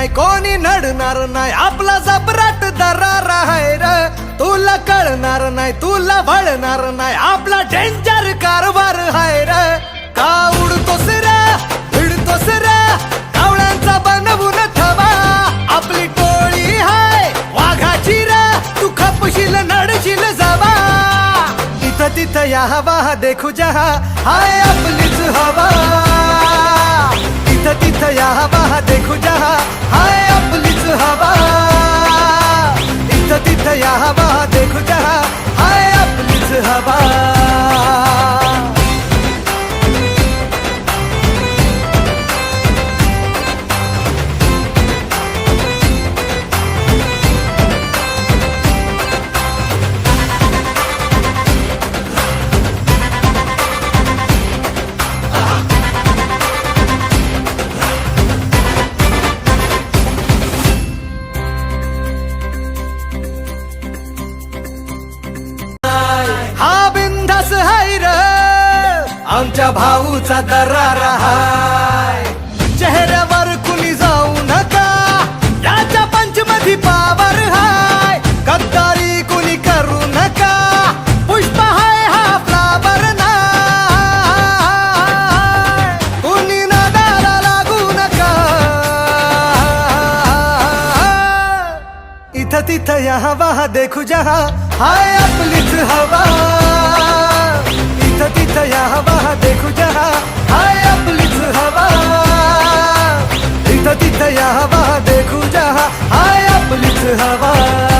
नाही कोणी नडणार नाही. आपला जबराट दरार आहे र. तुला कळणार नाही तुला भळणार नाही. आपला डेंजर कारभार आहे र. का उडतोस रे? भिडतोस रे? कावळ्यांचा बनवून थवा आपली टोळी हाय वाघाची रे. तू खपशील नडशील जावा. इथं तिथं या हवा देखू जहा. हाय आपलीच हवा. जिथं तिथं या हवा देखू जहा. हाय आपलीच हवा. इथं तिथं या आमच्या भाऊचा दरार हाय. चेहऱ्यावर कुणी जाऊ नका. याच्या पंचमधी पावर हाय. गद्दारी कुणी करू नका. पुष्प हाय हा फ्लावर ना कुणी नादाला लागू नका. इथं तिथं या हवा देखू जहा. हाय आपलीच हवा. तिथं तिथं या हवा देखू जहा हाय आपलीच हवा. तिथं तिथं या हवा देखू जहा हाय आपलीच हवा.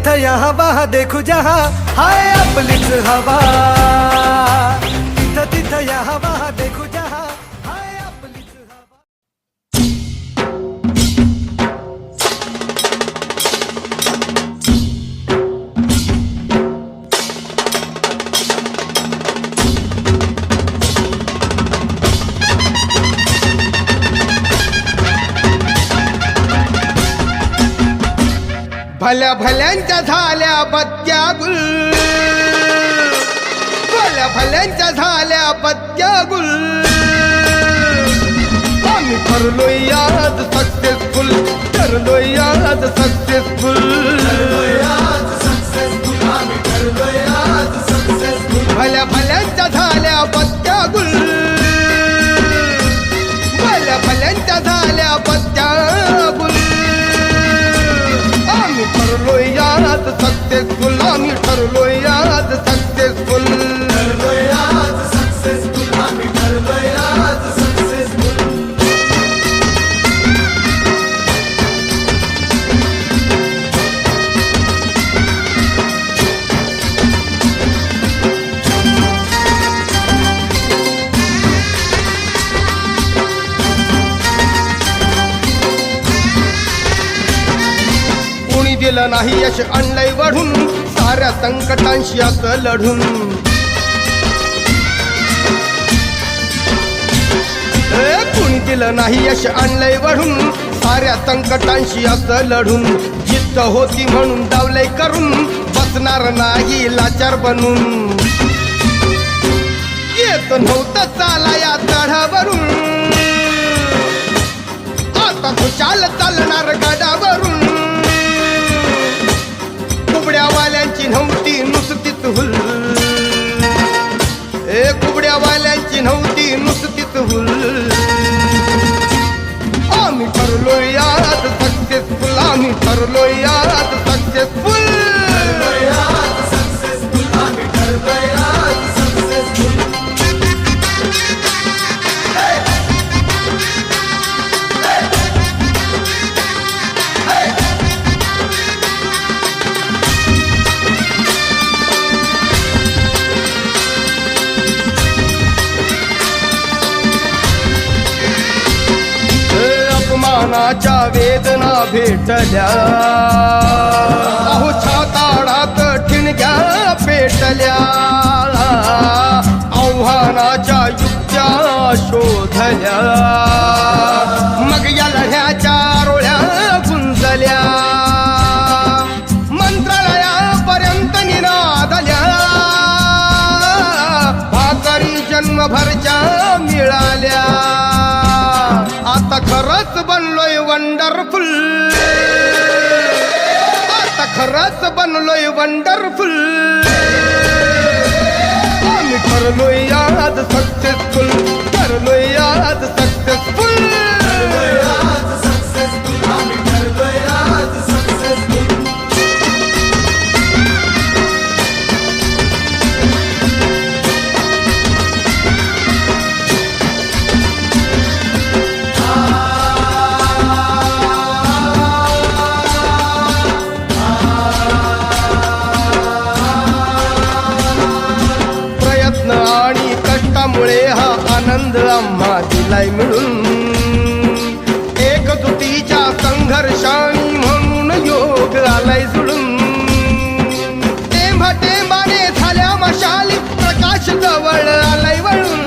इथं तिथं या हवा देखू जहा. हाय आपलीच हवा. इथं तिथं या हवा. भल्या भल्यांच्या झाल्या बत्त्या गुल. भल्या भल्यांच्या झाल्या बत्त्या गुल. आम्ही ठरलो आज सक्सेसफुल ठरलो आज सक्सेसफुल भल्या भल्यांच्या झाल्या बत्त्या गुल. भल्या भल्यांच्या झाल्या बत्त्या गुल. ठरलोय कोणी नाही यश आणलंय वढून. साऱ्या संकटांशी असं लढून. कुणी दिलं नाही यश आणलंय वढून. साऱ्या संकटांशी असं लढून. जिद्द होती म्हणून डावलय करून. बसणार नाही लाचार बनून. येत नव्हतं चाला या चढावरून आता खुशाल चालणार गाडी lo ya मानाच्या वेदना भेटल्या. अहो छाताडात ठिणग्या पेटल्या. आव्हानाच्या युक्त्या शोधल्या. मग రాసబనులోయ్ వండర్ఫుల్. ఆమె కొరలోయ్ झालाय दिलाय मिळून. एकजुटीच्या संघर्षाने म्हणून योग आलाय जुळून. टेंभा टेंबाने झाल्या मशाली प्रकाश जवळ आलाय वळून.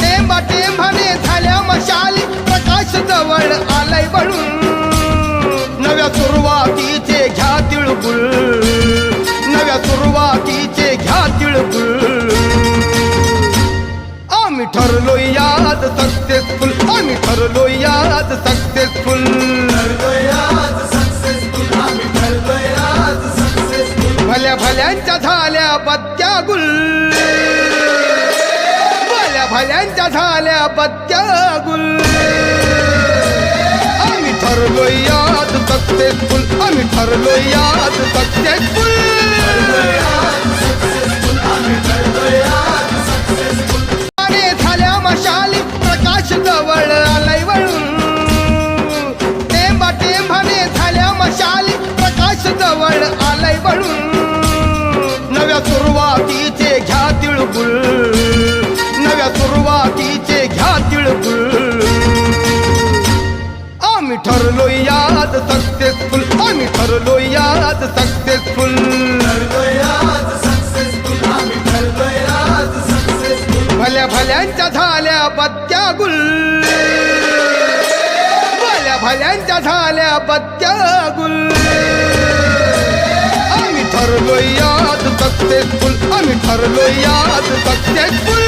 टेंबा टेंबाने झाल्या मशाली प्रकाश जवळ आलाय वळून. नव्या सुरुवातीचे घ्या तिळगुळ. गुल. भल्या भल्यांच्या झाल्या बत्त्या गुल. आम्ही ठरलो याद सक्सेसफुल आम्ही ठरलो याद सक्सेसफुल आणि झाल्या मशाली प्रकाश जवळ आलाय वळून. टेंबा टेंबाने झाल्या मशाली प्रकाश जवळ आलाय वळून. आम्ही ठरलो सक्सेसफुल भल्या भल्यांच्या झाल्या बत्त्या गुल। भल्या भल्यांच्या झाल्या बत्त्या गुल। आम्ही ठरलो याद सक्सेसफुल आम्ही ठरलो याद सक्सेसफुल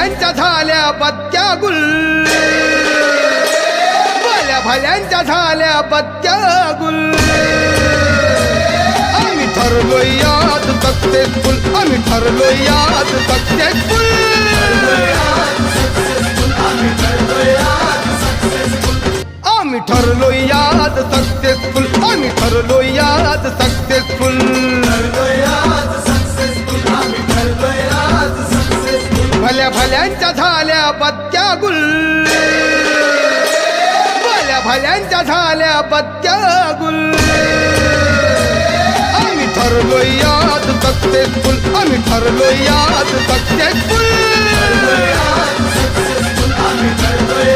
भल्यांच्या झाल्या बत्त्या गुल. भल्या भल्यांच्या झाल्या बत्त्या गुल. आम्ही ठरलो याद सक्सेसफुल आम्ही ठरलो याद सक्सेसफुल आम्ही ठरलो याद सक्सेसफुल आम्ही ठरलो याद सक्सेसफुल भल्या भल्यांच्या झाल्या बत्त्या गुल. भल्या भल्यांच्या झाल्या बत्त्या गुल. आम्ही ठरलो याद सक्सेसफुल आम्ही ठरलो याद सक्सेसफुल आम्ही ठरलो